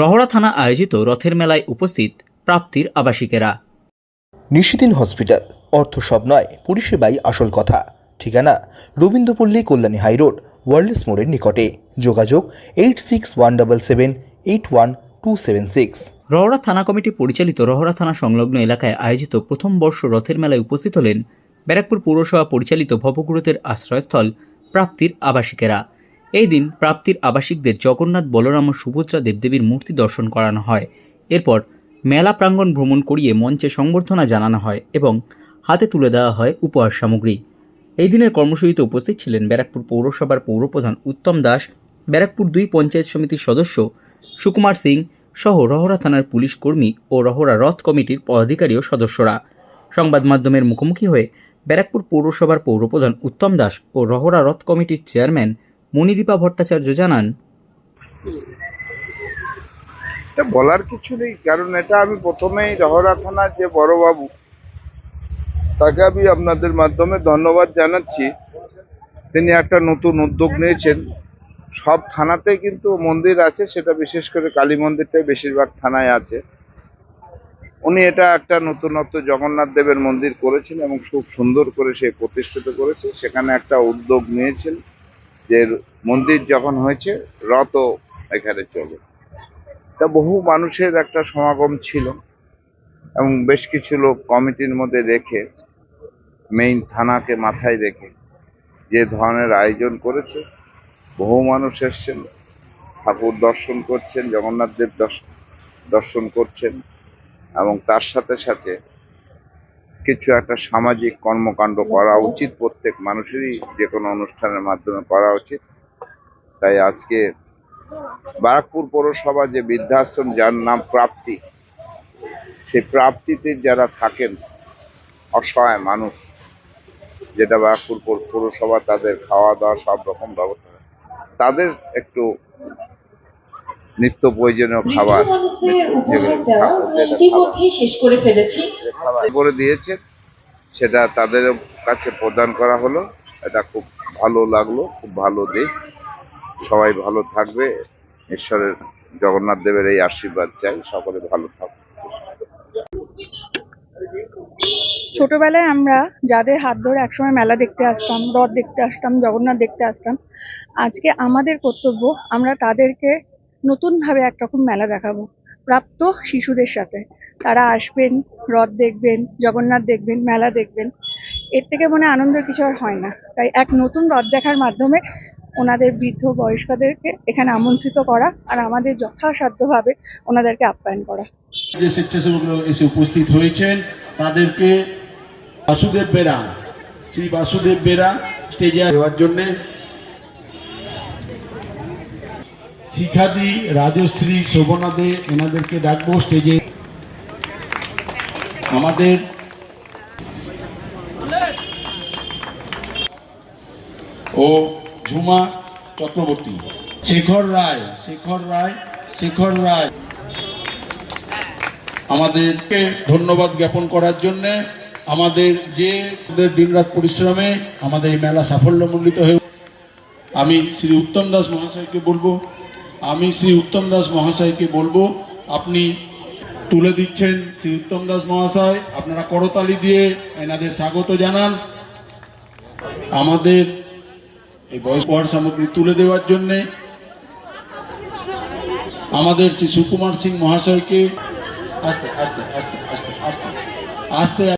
রহরা থানা আয়োজিত রথের মেলায় উপস্থিত প্রাপ্তির আবাসিকেরা। নিশিদিন হসপিটাল অর্থ সব নয় পরিষেবাই আসল কথা। ঠিকানা রবীন্দ্রপল্লী কল্যাণী হাইরোড ওয়ার্ল্ডস মোড়ের নিকটে। যোগাযোগ eight six one double seven eight one two seven six. Rahara থানা কমিটি পরিচালিত রহরা থানা সংলগ্ন এলাকায় আয়োজিত প্রথম বর্ষ রথের মেলায় উপস্থিত হলেন ব্যারাকপুর পৌরসভা পরিচালিত ভবগুরুতের আশ্রয়স্থল প্রাপ্তির আবাসিকেরা। এই দিন প্রাপ্তির আবাসিকদের জগন্নাথ বলরাম ও সুভদ্রা দেবদেবীর মূর্তি দর্শন করানো হয়। এরপর মেলা প্রাঙ্গণ ভ্রমণ করিয়ে মঞ্চে সংবর্ধনা জানানো হয় এবং হাতে তুলে দেওয়া হয় উপহার সামগ্রী। এই দিনের কর্মসূচিতে উপস্থিত ছিলেন ব্যারাকপুর পৌরসভার পৌরপ্রধান উত্তম দাস, ব্যারাকপুর দুই পঞ্চায়েত সমিতির সদস্য সুকুমার সিং সহ রহরা থানার পুলিশ কর্মী ও রহরা রথ কমিটির পদাধিকারী ও সদস্যরা। সংবাদ মাধ্যমের মুখোমুখি হয়ে ব্যারাকপুর পৌরসভার পৌরপ্রধান উত্তম দাস ও রহরা রথ কমিটির চেয়ারম্যান মণিদীপা ভট্টাচার্য জানান বলার কিছু নেই, কারণ এটা আমি প্রথমেই রহরা থানার যে বড়বাবু, তাকে আমি আপনাদের মাধ্যমে ধন্যবাদ জানাচ্ছি। তিনি একটা নতুন উদ্যোগ নিয়েছেন। সব থানাতে কিন্তু মন্দির আছে, সেটা বিশেষ করে কালী মন্দিরটাই বেশিরভাগ থানায় আছে। উনি এটা একটা নতুনত্ব জগন্নাথ দেবের মন্দির করেছেন এবং খুব সুন্দর করে সে প্রতিষ্ঠিত করেছে। সেখানে একটা উদ্যোগ নিয়েছেন। যে মন্দির যখন হয়েছে, রথও এখানে চলে। তা বহু মানুষের একটা সমাগম ছিল এবং বেশ কিছু লোক কমিটির মধ্যে রেখে মেইন থানাকে মাথায় রেখে যে ধরনের আয়োজন করেছে, বহু মানুষ এসছেন। ঠাকুর দর্শন করছেন, জগন্নাথ দেব দর্শ- দর্শন করছেন এবং তার সাথে সাথে কিছু একটা সামাজিক কর্মকাণ্ড করা উচিত প্রত্যেক মানুষেরই, যে কোনো অনুষ্ঠানের মাধ্যমে করা উচিত। তাই আজকে বারাকপুর পৌরসভা যে বৃদ্ধাশ্রম, যার নাম প্রাপ্তি, সেই প্রাপ্তিতে যারা থাকেন, অসহায় মানুষ, যেটা বারাকপুর পৌরসভা, তাদের খাওয়া দাওয়া সব রকম ব্যবস্থা। তাদের একটু নিত্য প্রয়োজনীয় খাবার করে দিয়েছে সেটা তাদের কাছে প্রদান করা হলো। এটা খুব ভালো লাগল খুব ভালো দিক। সবাই ভালো থাকবে। ঈশ্বরের জগন্নাথ দেবের এই আশীর্বাদ চাই। সকলে ভালো থাকবে ছোটবেলায় আমরা যাদের হাত ধরে একসময় মেলা দেখতে আসতাম রথ দেখতে আসতাম জগন্নাথ দেখতে আসতাম আজকে আমাদের কর্তব্য আমরা তাদেরকে নতুনভাবে একরকম মেলা দেখাবো। প্রাপ্ত শিশুদের সাথে। তারা আসবেন, রথ দেখবেন, জগন্নাথ দেখবেন, মেলা দেখবেন। এর থেকে মনে আনন্দের কিছু আর হয় না। তাই এক নতুন রথ দেখার মাধ্যমে ওনাদের বৃদ্ধ বয়স্কদেরকে এখানে আমন্ত্রিত করা আর আমাদের যথাসাধ্যভাবে ওনাদেরকে আপ্যায়ন করা। যে স্বেচ্ছাসেবকরা এসে উপস্থিত হয়েছেন, তাদেরকে বাসুদেব বেরা শ্রী বাসুদেব বেরা স্টেজে দেওয়ার জন্যে শিখাদি রাজশ্রী শোভনা দে এনাদেরকে ডাকবো স্টেজে। আমাদের ও ঝুমা চক্রবর্তী। শেখর রায় শেখর রায় শেখর রায়। আমাদেরকে ধন্যবাদ জ্ঞাপন করার জন্যে আমাদের যে দিনরাত পরিশ্রমে আমাদের এই মেলা সাফল্যমণ্ডিত হয়ে আমি শ্রী উত্তম দাস মহাশয়কে বলব আমি শ্রী উত্তম দাস মহাশয়কে বলব, আপনি তুলে দিচ্ছেন শ্রী উত্তম দাস মহাশয়, আপনারা করতালি দিয়ে এনাদের স্বাগত জানান। আমাদের এই বয়স উপহার সামগ্রী তুলে দেওয়ার জন্যে আমাদের শ্রী সুকুমার সিং মহাশয়কে আস্তে আস্তে আস্তে আস্তে আস্তে আস্তে।